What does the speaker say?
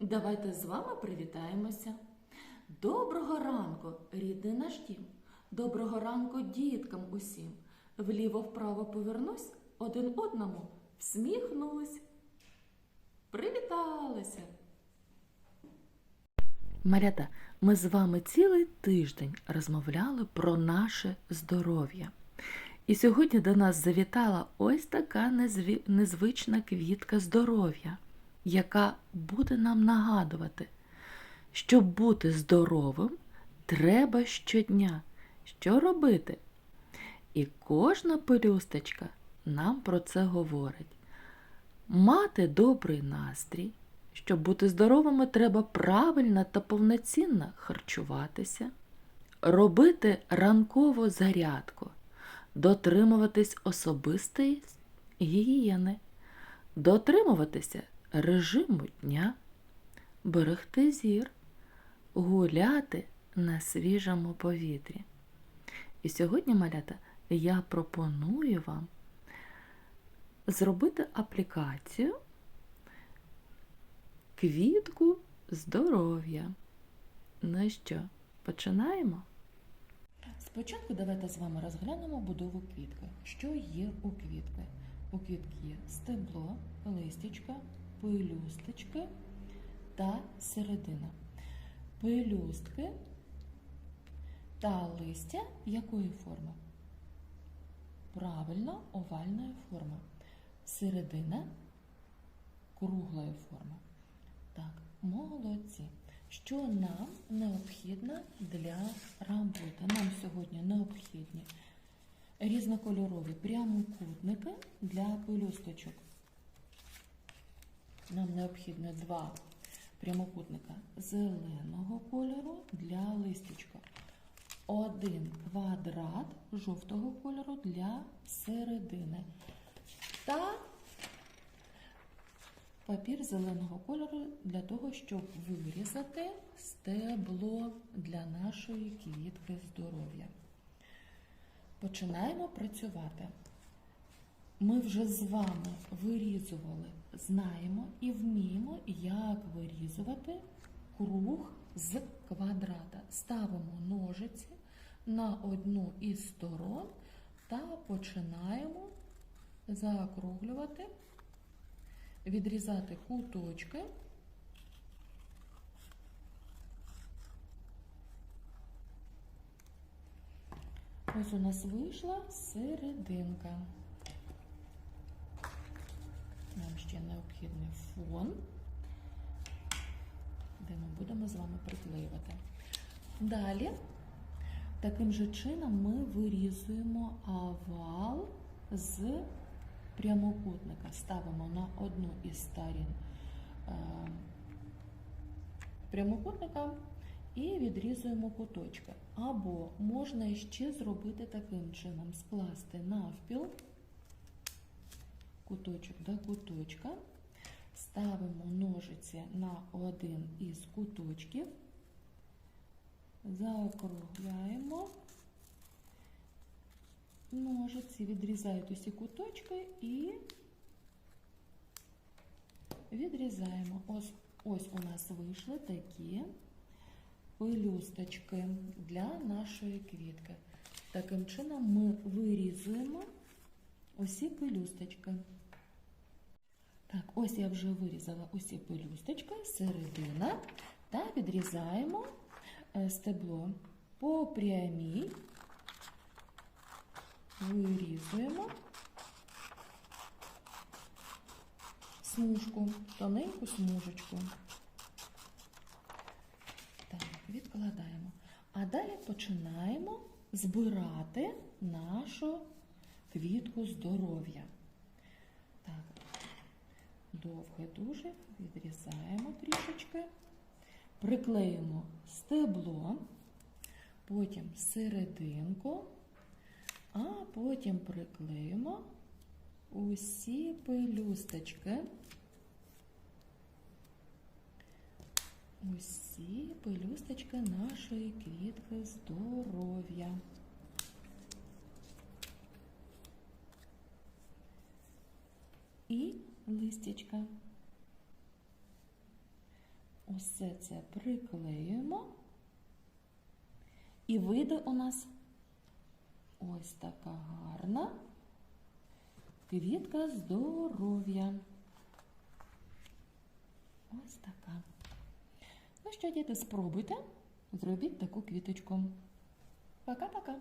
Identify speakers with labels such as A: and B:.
A: давайте з вами привітаємося. Доброго ранку, рідний наш дім. Доброго ранку діткам усім. Вліво-вправо повернусь, один одному всміхнусь. Привіталися! Марята, ми з вами цілий тиждень розмовляли про наше здоров'я. І сьогодні до нас завітала ось така незвична квітка здоров'я, яка буде нам нагадувати, щоб бути здоровим, треба щодня. Що робити? І кожна пелюсточка нам про це говорить. Мати добрий настрій. Щоб бути здоровими, треба правильно та повноцінно харчуватися, робити ранкову зарядку, дотримуватись особистої гігієни, дотримуватися режиму дня, берегти зір, гуляти на свіжому повітрі. І сьогодні, малята, я пропоную вам зробити аплікацію квітку здоров'я. Ну що, починаємо? Спочатку давайте з вами розглянемо будову квітки. Що є у квітки? У квітки є стебло, листячка, пелюсточки та середина. Пелюстки та листя якої форми? Правильно, овальної форми. Середина круглої форми. Так, молодці. Що нам необхідно для роботи? Нам сьогодні необхідні різнокольорові прямокутники для пелюсточок. Нам необхідно два прямокутника зеленого кольору для листячка. Один квадрат жовтого кольору для середини. Та папір зеленого кольору для того, щоб вирізати стебло для нашої квітки здоров'я. Починаємо працювати. Ми вже з вами вирізували, знаємо і вміємо, як вирізувати круг з квадрата. Ставимо ножиці на одну із сторон та починаємо заокруглювати відрізати куточки. Ось у нас вийшла серединка. Нам ще необхідний фон, де ми будемо з вами приклеювати. Далі, таким же чином, ми вирізуємо овал з прямокутника ставимо на одну із сторін е, прямокутника і відрізуємо куточки. Або можна ще зробити таким чином: скласти навпіл куточок до куточка, ставимо ножиці на один із куточків, заокругляємо ножиці, відрізають усі куточки і відрізаємо. Ось, ось у нас вийшли такі пелюсточки для нашої квітки. Таким чином ми вирізуємо усі пелюсточки. Так, ось я вже вирізала усі пелюсточки, середина та відрізаємо е, стебло по прямій вирізуємо смужку, тоненьку смужечку. Так, відкладаємо. А далі починаємо збирати нашу квітку здоров'я. Довге дуже відрізаємо трішечки, приклеїмо стебло, потім серединку а потім приклеїмо усі пелюсточки, усі пелюсточки нашої квітки здоров'я. Листячка. Усе це приклеюємо. І вийде у нас ось така гарна квітка здоров'я. Ось така. Ну що, діти, спробуйте, зробіть таку квіточку. Пока-пока.